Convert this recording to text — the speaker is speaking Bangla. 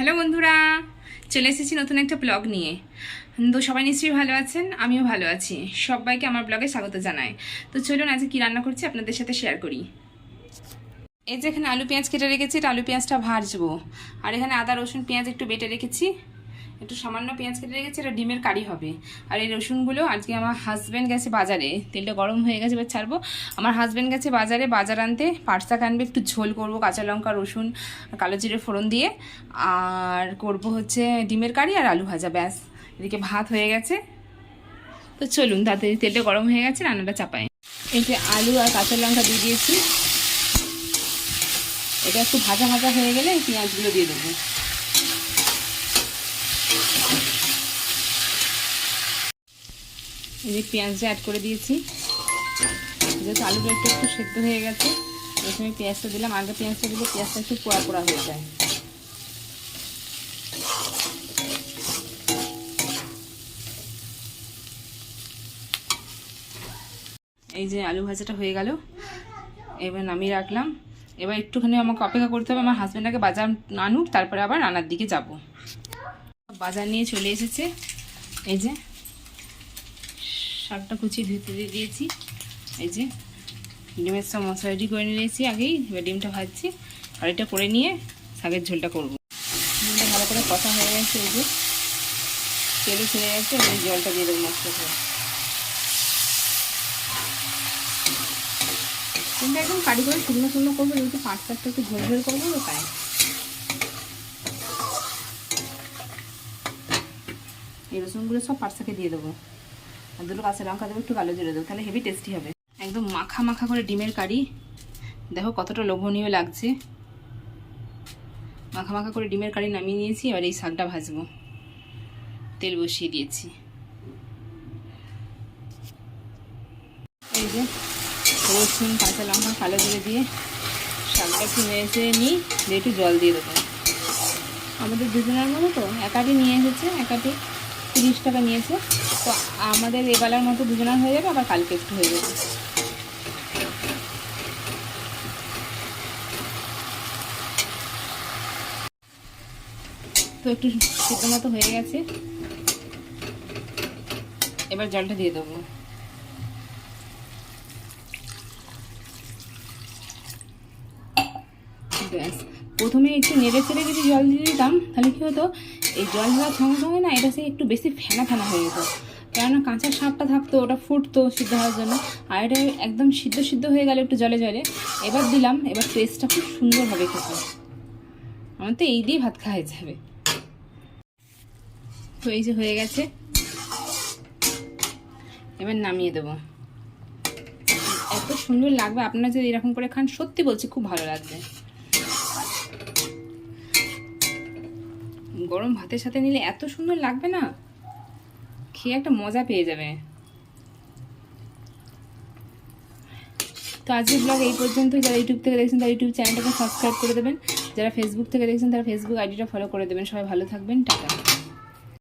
হ্যালো বন্ধুরা, চলে এসেছি নতুন একটা ব্লগ নিয়ে। তো সবাই নিশ্চয়ই ভালো আছেন? আমিও ভালো আছি। সবাইকে আমার ব্লগে স্বাগত জানায় তো চলুন আজকে কী রান্না করছি আপনাদের সাথে শেয়ার করি। এই যে এখানে আলু পেঁয়াজ কেটে রেখেছি, এটা আলু পেঁয়াজটা ভাজবো। আর এখানে আদা, রসুন, পেঁয়াজ একটু বেটে রেখেছি। একটু সামান্য পেঁয়াজ কেটে রেখেছি, এটা ডিমের কারি হবে। আর এই রসুনগুলো আজকে আমার হাজব্যান্ড গেছে বাজারে, তেলটা গরম হয়ে গেছে এবার ছাড়বো। আমার হাজব্যান্ড গেছে বাজারে, বাজার আনতে পাট শাক আনবে, একটু ঝোল করব, কাঁচা লঙ্কা, রসুন, কালো জিরে, ফোড়ন দিয়ে। আর করব হচ্ছে ডিমের কারি আর আলু ভাজা, ব্যাস। এদিকে ভাত হয়ে গেছে। তো চলুন, তাড়াতাড়ি তেলটা গরম হয়ে গেছে, রান্নাটা চাপাই। এই যে আলু আর কাঁচা লঙ্কা দিয়ে দিয়েছি। এটা একটু ভাজা ভাজা হয়ে গেলে পেঁয়াজগুলো দিয়ে দেবো। যে পেঁয়াজটা অ্যাড করে দিয়েছি। যেহেতু আলুটা একটু একটু সেদ্ধ হয়ে গেছে, প্রথমে পেঁয়াজটা দিলাম। আগে পেঁয়াজটা দিলে পেঁয়াজটা একটু পোড়া পোড়া হয়ে যায়। এই যে আলু ভাজাটা হয়ে গেল। এবার নামিয়ে রাখলাম। এবার একটুখানি আমাকে অপেক্ষা করতে হবে। আমার হাজব্যান্ডকে বাজার আনুক তারপরে আবার রান্নার দিকে যাব। বাজার নিয়ে চলে এসেছে। এই যে শাকটা কুচিয়ে ধুতে দিয়ে দিয়েছি। এই যে ডিমের সব মশলা রেডি করে নিয়েছি আগেই, এবার ডিমটা ভাজছি। আর এটা করে নিয়ে শাকের ঝোলটা করব। ডিমটা ভালো করে কষা হয়ে গেছে, এই যে। তেলে ছেড়ে গেছে এই জলটা দিয়ে দেবো মশলা করে ডিমটা একদম কারি করে শুকনো শুকনো করব, যেহেতু পাঁচ চারটা একটু ঝোল ঝোল করব, তো তাই। এই রসুনগুলো সব পার্সাকে দিয়ে দেবো। দুটো কাঁচা লঙ্কা দেবো, একটু কালো জিরে দেবো, তাহলে হেভি টেস্টি হবে। একদম মাখা মাখা করে ডিমের কারি। দেখো কতটা লোভনীয় লাগছে। মাখা মাখা করে ডিমের কারি নামিয়ে নিয়েছি, এবার এই শাকটা ভাজবো। তেল বসিয়ে দিয়েছি। এই যে রসুন, কাঁচা লঙ্কা, কালো জিরে দিয়ে শাকটা একটু নেড়ে নিই, দিয়ে একটু জল দিয়ে দেবো। আমাদের দুজনের মতো তো, একাটি নিয়ে এসেছে, একাটি তিরিশ টাকা নিয়েছে। তো আমাদের এবেলার মতো দুজনের হয়ে যাবে, আবার কালকে একটু হয়ে যাবে। তো একটু সিদ্ধ মতো হয়ে গেছে। এবার জলটা দিয়ে দেবো। ব্যাস, প্রথমে একটু নেড়ে চেড়ে যদি জল দিয়ে দিতাম, তাহলে কী হতো? এই জল দেওয়ার সঙ্গে সঙ্গে না, এটা সে একটু বেশি ফেনা ফেনা হয়ে যেত। কেননা কাঁচা সাপটা থাকতো, ওটা ফুটতো সিদ্ধ হওয়ার জন্য। আর এটা একদম সিদ্ধ সিদ্ধ হয়ে গেল একটু জলে জলে। এবার দিলাম, এবার টেস্টটা খুব সুন্দর হবে খেতে আমার তো এই দিয়ে ভাত খাওয়া যাবে। তো এই যে হয়ে গেছে। এবার নামিয়ে দেবো। এত সুন্দর লাগবে, আপনারা যদি এরকম করে খান, সত্যি বলছি খুব ভালো লাগবে। গরম ভাতের সাথে নিলে এত সুন্দর লাগবে না? খেয়ে একটা মজা পেয়ে যাবে। তো আজকের ব্লগ এই পর্যন্ত। যারা ইউটিউব থেকে দেখছেন, তারা ইউটিউব চ্যানেলটাকে সাবস্ক্রাইব করে দেবেন। যারা ফেসবুক থেকে দেখছেন, তারা ফেসবুক আইডিটা ফলো করে দেবেন। সবাই ভালো থাকবেন। টাটা।